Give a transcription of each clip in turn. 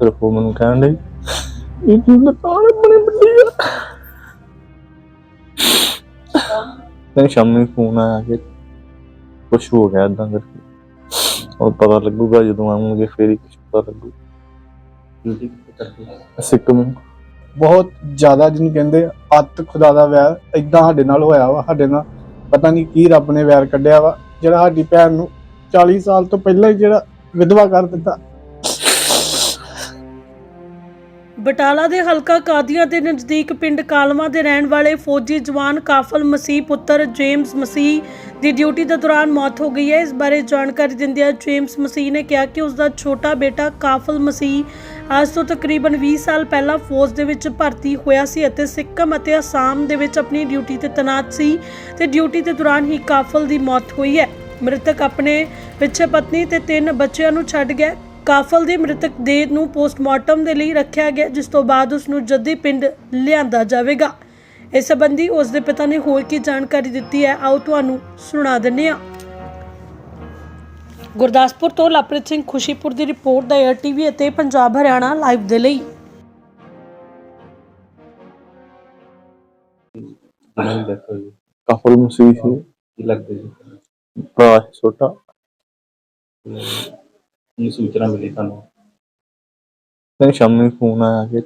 ਸਿਰਫ ਮੈਨੂੰ ਕਹਿਣ ਲਈ ਇਹ ਕੀ ਦੁਕਾਨ ਬਣੀ ਵੱਡੀ ਆ। ਨਹੀਂ, ਸ਼ਾਮੀ ਫੋਨ ਆਇਆ ਕਿ ਕੁਛ ਹੋ ਗਿਆ ਇਦਾਂ ਕਰਕੇ। ਉਹ ਪਤਾ ਲੱਗੂਗਾ ਜਦੋਂ ਆਉਂਗੇ ਫੇਰ ਹੀ ਕੁਛ ਪਤਾ ਲੱਗੂ। ਡਿਊਟੀ ਕਿੱਥੇ ਸਿੱਕਮ ਬਹੁਤ ਜ਼ਿਆਦਾ ਜਿਹਨੂੰ ਕਹਿੰਦੇ ਅੱਤ ਖੁਦਾ ਦਾ ਵੈਰ ਇਦਾਂ ਸਾਡੇ ਨਾਲ ਹੋਇਆ ਵਾ, ਸਾਡੇ ਨਾਲ ਪਤਾ ਨਹੀਂ ਕੀ ਰੱਬ ਨੇ ਵੈਰ ਕੱਢਿਆ ਵਾ, ਜਿਹੜਾ ਸਾਡੀ ਭੈਣ ਨੂੰ 40 ਸਾਲ ਤੋਂ ਪਹਿਲਾਂ ਹੀ ਜਿਹੜਾ ਵਿਧਵਾ ਕਰ ਦਿੱਤਾ ਬਟਾਲਾ ਦੇ ਹਲਕਾ ਕਾਦੀਆਂ ਦੇ ਨਜ਼ਦੀਕ ਪਿੰਡ ਕਾਲਮਾ ਦੇ ਰਹਿਣ ਵਾਲੇ ਫੌਜੀ ਜਵਾਨ ਕਾਫਲ ਮਸੀਹ ਪੁੱਤਰ ਜੇਮਸ ਮਸੀਹ ਦੀ ਡਿਊਟੀ ਦੇ ਦੌਰਾਨ ਮੌਤ ਹੋ ਗਈ ਹੈ। ਇਸ ਬਾਰੇ ਜਾਣਕਾਰੀ ਦਿੰਦਿਆਂ ਜੇਮਸ ਮਸੀਹ ਨੇ ਕਿਹਾ ਕਿ ਉਸ ਦਾ ਛੋਟਾ ਬੇਟਾ ਕਾਫਲ ਮਸੀਹ ਅੱਜ ਤੋਂ ਤਕਰੀਬਨ 20 ਸਾਲ ਪਹਿਲਾਂ ਫੌਜ ਦੇ ਵਿੱਚ ਭਰਤੀ ਹੋਇਆ ਸੀ ਅਤੇ ਸਿੱਕਮ ਅਤੇ ਅਸਾਮ ਦੇ ਵਿੱਚ ਆਪਣੀ ਡਿਊਟੀ ਤੇ ਤੈਨਾਤ ਸੀ ਤੇ ਡਿਊਟੀ ਦੇ ਦੌਰਾਨ ਹੀ ਕਾਫਲ ਦੀ ਮੌਤ ਹੋਈ ਹੈ। ਮ੍ਰਿਤਕ ਆਪਣੇ ਪਿੱਛੇ ਪਤਨੀ ਤੇ ਤਿੰਨ ਬੱਚਿਆਂ ਨੂੰ ਛੱਡ ਗਿਆ। ਕਾਫਲ ਦੀ ਮ੍ਰਿਤਕ ਦੇਹ ਨੂੰ ਪੋਸਟਮਾਰਟਮ ਦੇ ਲਈ ਰੱਖਿਆ ਗਿਆ ਜਿਸ ਤੋਂ ਬਾਅਦ ਉਸ ਨੂੰ ਜੱਦੀ ਪਿੰਡ ਲਿਆਂਦਾ ਜਾਵੇਗਾ। ਇਸ ਸੰਬੰਧੀ ਉਸ ਦੇ ਪਿਤਾ ਨੇ ਹੋਰ ਕੀ ਜਾਣਕਾਰੀ ਦਿੱਤੀ ਹੈ ਆਓ ਤੁਹਾਨੂੰ ਸੁਣਾ ਦਿੰਨੇ ਹਾਂ। ਗੁਰਦਾਸਪੁਰ ਤੋਂ ਲਵਪ੍ਰੀਤ ਸਿੰਘ ਖੁਸ਼ੀਪੁਰ ਦੀ ਰਿਪੋਰਟ ਦਾ ਏਅਰ ਟੀਵੀ ਅਤੇ ਪੰਜਾਬ ਹਰਿਆਣਾ ਲਾਈਵ ਦੇ ਲਈ। ਕਾਫਲ ਮਸੀਹ ਸੀ ਕੀ ਲੱਗਦੇ ਜੀ। ਭਰਾ ਛੋਟਾ। ਤੇ ਕੀ ਸੂਚਨਾ ਮਿਲੀ ਤੁਹਾਨੂੰ ਨਹੀਂ ਸ਼ਾਮੀ ਫੋਨ ਆਇਆ ਕਿ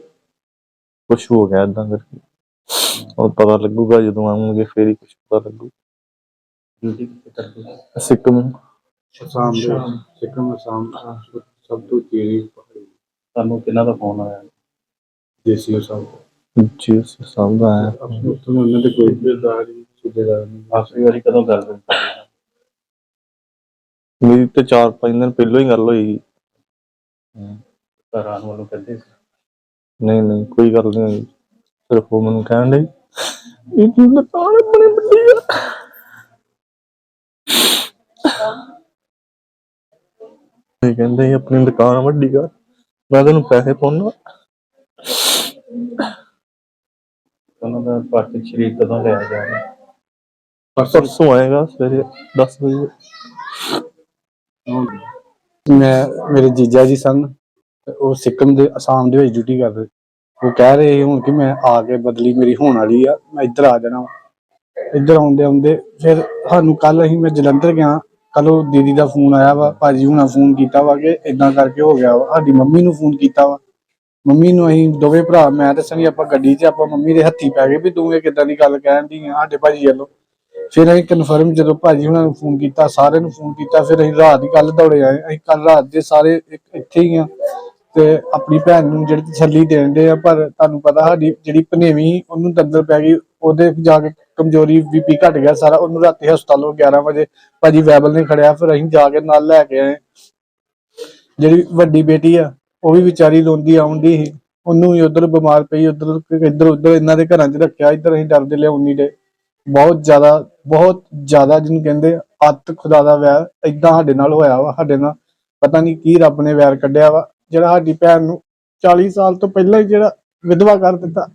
ਕੁਛ ਹੋ ਗਿਆ ਇਦਾਂ ਕਰਕੇ। ਉਹ ਪਤਾ ਲੱਗੂਗਾ ਜਦੋਂ ਆਉਂਗੇ ਫੇਰ ਹੀ ਕੁਛ ਪਤਾ ਲੱਗੂ। ਡਿਊਟੀ ਕਿੱਥੇ ਕਰਦੇ ਹੋ? ਸਿੱਕਮ। ਅਸਾਮ ਦੇ ਸਿੱਕਮ ਅਸਾਮ ਸਭ ਤੋਂ ਚੀਰੀ ਤੁਹਾਨੂੰ ਕਿਹਨਾਂ ਦਾ ਫੋਨ ਆਇਆ? ਦੇਸੀ ਸਾਹਿਬ ਜੀ ਸਾਹਮਣੇ ਆਇਆ। ਉੱਥੋਂ ਉਹਨਾਂ ਦੇ ਕੋਈ ਬਿਰਦਾਰ ਸੁਬੇਦਾਰ ਨਹੀਂ। ਆਖਰੀ ਵਾਰੀ ਕਦੋਂ ਗੱਲ ਹੋਈ? ਮੇਰੀ ਤੇ 4-5 ਦਿਨ ਪਹਿਲਾਂ ਹੀ ਗੱਲ ਹੋਈ ਘਰ ਆਉਣ ਵੱਲੋਂ ਕਹਿੰਦੇ ਸੀ? ਨਹੀਂ ਨਹੀਂ ਕੋਈ ਗੱਲ ਨਹੀਂ ਹੋਈ। ਸਿਰਫ ਉਹ ਮੈਨੂੰ ਕਹਿਣ ਲਈ ਇਹ ਕੀ ਦੁਕਾਨ ਬਣੀ ਵੱਡੀ ਆ। ਇਹ ਕਹਿੰਦੇ ਸੀ ਆਪਣੀ ਦੁਕਾਨ ਵੱਡੀ ਕਰ ਮੈਂ ਤੈਨੂੰ ਪੈਸੇ ਪਾਉਣਾ। ਉਹਨਾਂ ਦਾ ਪਾਰਥਿਵ ਸ਼ਰੀਰ ਕਦੋਂ ਲਿਆ ਜਾਵੇ ਪਰਸੋਂ ਆਏਗਾ ਸਵੇਰੇ 10 ਵਜੇ। ਮੈਂ, ਮੇਰੇ ਜੀਜਾ ਜੀ ਸਨ, ਤੇ ਉਹ ਸਿੱਕਮ ਦੇ, ਅਸਾਮ ਦੇ ਵਿੱਚ ਡਿਊਟੀ ਕਰਦੇ ਉਹ ਕਹਿ ਰਹੇ ਸੀ ਹੁਣ ਕਿ ਮੈਂ ਆ ਕੇ ਬਦਲੀ ਮੇਰੀ ਹੋਣ ਵਾਲੀ ਆ, ਮੈਂ ਇੱਧਰ ਆ ਜਾਣਾ ਇੱਧਰ ਆਉਂਦੇ ਆਉਂਦੇ ਫਿਰ ਸਾਨੂੰ ਕੱਲ ਅਸੀਂ, ਮੈਂ ਜਲੰਧਰ ਗਿਆ ਕੱਲ ਉਹ ਦੀਦੀ ਦਾ ਫੋਨ ਆਇਆ ਵਾ, ਭਾਜੀ ਹੁਣਾਂ ਫੋਨ ਕੀਤਾ ਵਾ ਕਿ ਇਦਾਂ ਕਰਕੇ ਹੋ ਗਿਆ ਵਾ, ਸਾਡੀ ਮੰਮੀ ਨੂੰ ਫੋਨ ਕੀਤਾ ਵਾ। ਮੰਮੀ ਨੂੰ ਅਸੀਂ ਦੋਵੇਂ ਭਰਾ, ਮੈਂ ਤੇ ਸਨੀ, ਆਪਾਂ ਗੱਡੀ 'ਚ, ਆਪਾਂ ਮੰਮੀ ਦੇ ਹੱਥੀ ਪੈ ਗਏ ਵੀ ਤੂੰ ਇਹ ਕਿੱਦਾਂ ਦੀ ਗੱਲ ਕਹਿਣ ਦੀ ਆ, ਸਾਡੇ ਭਾਜੀ ਵੱਲੋਂ। ਫਿਰ ਅਸੀਂ ਕਨਫਰਮ ਜਦੋਂ ਭਾਜੀ ਉਹਨਾਂ ਨੂੰ ਫੋਨ ਕੀਤਾ, ਸਾਰਿਆਂ ਨੂੰ ਫੋਨ ਕੀਤਾ, ਫਿਰ ਅਸੀਂ ਰਾਤ ਹੀ ਕੱਲ ਦੌੜੇ ਆਏ, ਅਸੀਂ ਕੱਲ ਰਾਤ ਦੇ ਸਾਰੇ ਇੱਥੇ ਹੀ ਆ ਤੇ ਆਪਣੀ ਭੈਣ ਨੂੰ ਜਿਹੜੀ ਤਸੱਲੀ ਦੇਣ ਦੇ ਆ, ਪਰ ਤੁਹਾਨੂੰ ਪਤਾ ਸਾਡੀ ਜਿਹੜੀ ਭਨੇਵੀਂ ਉਹਨੂੰ ਦੰਦਰ ਪੈ ਗਈ, ਉਹਦੇ ਜਾ ਕੇ ਕਮਜ਼ੋਰੀ ਬੀਪੀ ਘਟ ਗਿਆ ਸਾਰਾ, ਉਹਨੂੰ ਰਾਤੀ ਹਸਪਤਾਲੋਂ 11 ਵਜੇ ਭਾਜੀ ਵੈਬਲ ਨੇ ਖੜਿਆ, ਫਿਰ ਅਸੀਂ ਜਾ ਕੇ ਨਾਲ ਲੈ ਕੇ ਆਏ। ਜਿਹੜੀ ਵੱਡੀ ਬੇਟੀ ਆ, ਉਹ ਵੀ ਵਿਚਾਰੀ ਰੋਂਦੀ ਆਉਂਦੀ ਸੀ, ਉਹਨੂੰ ਵੀ ਉਧਰ ਬਿਮਾਰ ਪਈ, ਉਧਰ ਇੱਧਰ ਉਧਰ ਇਹਨਾਂ ਦੇ ਘਰਾਂ 'ਚ ਰੱਖਿਆ, ਇੱਧਰ ਅਸੀਂ ਡਰਦੇ ਲਿਆਉਣੀ ਦੇ ਬਹੁਤ ਜ਼ਿਆਦਾ ਬਹੁਤ ਜ਼ਿਆਦਾ ਜਿਹਨੂੰ ਕਹਿੰਦੇ ਅੱਤ ਖੁਦਾ ਦਾ ਵੈਰ ਇਦਾਂ ਸਾਡੇ ਨਾਲ ਹੋਇਆ ਵਾ, ਸਾਡੇ ਨਾਲ। ਪਤਾ ਨਹੀਂ ਕੀ ਰੱਬ ਨੇ ਵੈਰ ਕੱਢਿਆ ਵਾ। ਜਿਹੜਾ ਸਾਡੀ ਭੈਣ ਨੂੰ 40 ਸਾਲ ਤੋਂ ਪਹਿਲਾਂ ਹੀ ਜਿਹੜਾ ਵਿਧਵਾ ਕਰ ਦਿੱਤਾ